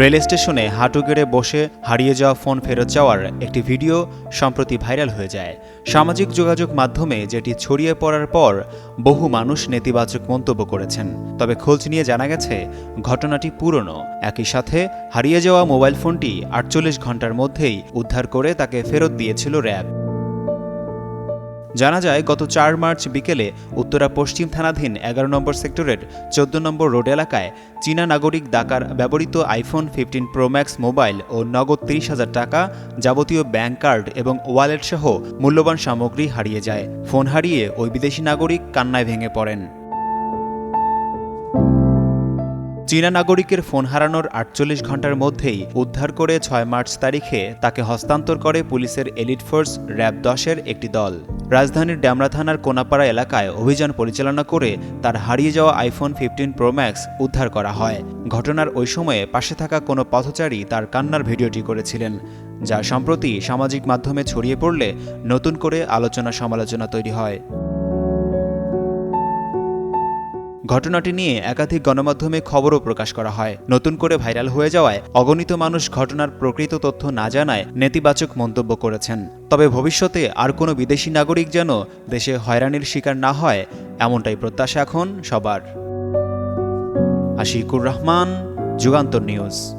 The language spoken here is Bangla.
রেল স্টেশনে হাঁটু গেড়ে বসে হারিয়ে যাওয়া ফোন ফেরত যাওয়ার একটি ভিডিও সম্প্রতি ভাইরাল হয়ে যায়। সামাজিক যোগাযোগ মাধ্যমে যেটি ছড়িয়ে পড়ার পর বহু মানুষ নেতিবাচক মন্তব্য করেছেন। তবে খোঁজ নিয়ে জানা গেছে, ঘটনাটি পুরনো। একই সাথে হারিয়ে যাওয়া মোবাইল ফোনটি আটচল্লিশ ঘণ্টার মধ্যেই উদ্ধার করে তাকে ফেরত দিয়েছিল র্যাব। জানা যায়, গত চার মার্চ বিকেলে উত্তরা পশ্চিম থানাধীন এগারো নম্বর সেক্টরের চোদ্দ নম্বর রোড এলাকায় চীনা নাগরিক ডাকার ব্যবহৃত iPhone fifteen Pro Max mobile ও নগদ তিরিশ হাজার টাকা যাবতীয় ব্যাংক কার্ড এবং ওয়ালেট সহ মূল্যবান সামগ্রী হারিয়ে যায়। ফোন হারিয়ে ওই বিদেশি নাগরিক কান্নায় ভেঙে পড়েন। চীনা নাগরিকের ফোন হারানোর আটচল্লিশ ঘণ্টার মধ্যেই উদ্ধার করে ছয় মার্চ তারিখে তাকে হস্তান্তর করে পুলিশের এলিট ফোর্স র্যাব দশের একটি দল। রাজধানীর ড্যামরা থানার কোনাপাড়া এলাকায় অভিযান পরিচালনা করে তার হারিয়ে যাওয়া আইফোন ফিফটিন প্রো ম্যাক্স উদ্ধার করা হয়। ঘটনার ওই সময়ে পাশে থাকা কোনো পথচারী তার কান্নার ভিডিওটি করেছিলেন, যা সম্প্রতি সামাজিক মাধ্যমে ছড়িয়ে পড়লে নতুন করে আলোচনা সমালোচনা তৈরি হয়। ঘটনাটি নিয়ে একাধিক গণমাধ্যমে খবরও প্রকাশ করা হয়। নতুন করে ভাইরাল হয়ে যাওয়ায় অগণিত মানুষ ঘটনার প্রকৃত তথ্য না জানায় নেতিবাচক মন্তব্য করেছেন। তবে ভবিষ্যতে আর কোনো বিদেশি নাগরিক যেন দেশে হয়রানির শিকার না হয়, এমনটাই প্রত্যাশা এখন সবার। আশিকুর রহমান, যুগান্তর নিউজ।